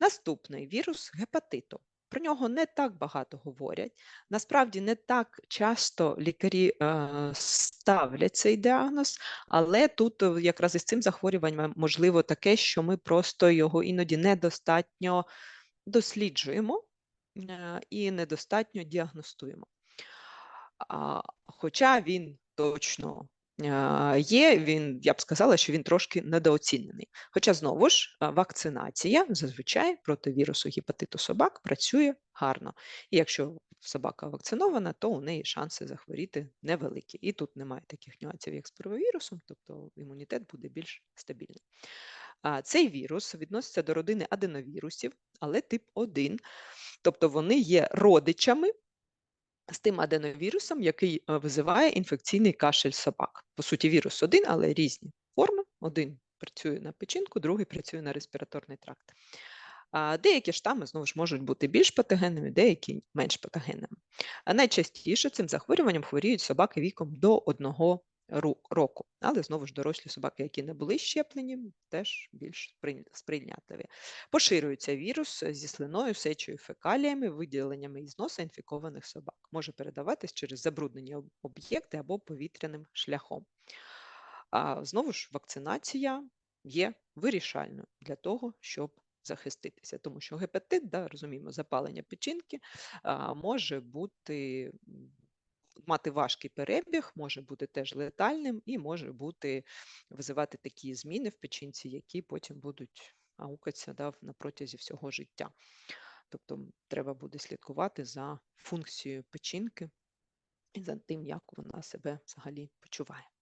Наступний вірус гепатиту. Про нього не так багато говорять. Насправді не так часто лікарі е, ставлять цей діагноз, але тут е, якраз із цим захворюванням можливо таке, що ми просто його іноді недостатньо досліджуємо е, і недостатньо діагностуємо. А, Хоча він точно є, він, я б сказала, що він трошки недооцінений. Хоча знову ж вакцинація зазвичай проти вірусу гепатиту собак працює гарно. І якщо собака вакцинована, то у неї шанси захворіти невеликі. І тут немає таких нюансів, як з первовірусом, тобто імунітет буде більш стабільний. Цей вірус відноситься до родини аденовірусів, але тип 1, тобто вони є родичами з тим аденовірусом, який е, визиває інфекційний кашель собак. По суті, вірус один, але різні форми. Один працює на печінку, другий працює на респіраторний тракт. Деякі штами знову ж можуть бути більш патогенними, деякі менш патогенними. А найчастіше цим захворюванням хворіють собаки віком до одного року. Але знову ж дорослі собаки, які не були щеплені, теж більш сприйнятливі. Поширюється вірус зі слиною, сечою, фекаліями, виділеннями із носа інфікованих собак. Може передаватись через забруднені об'єкти або повітряним шляхом. А знову ж вакцинація є вирішальною для того, щоб захиститися, тому що гепатит, да, розуміємо, запалення печінки може бути мати важкий перебіг, може бути теж летальним і може бути визивати такі зміни в печінці, які потім будуть аукатися да, на протязі всього життя. Тобто треба буде слідкувати за функцією печінки і за тим, як вона себе взагалі почуває.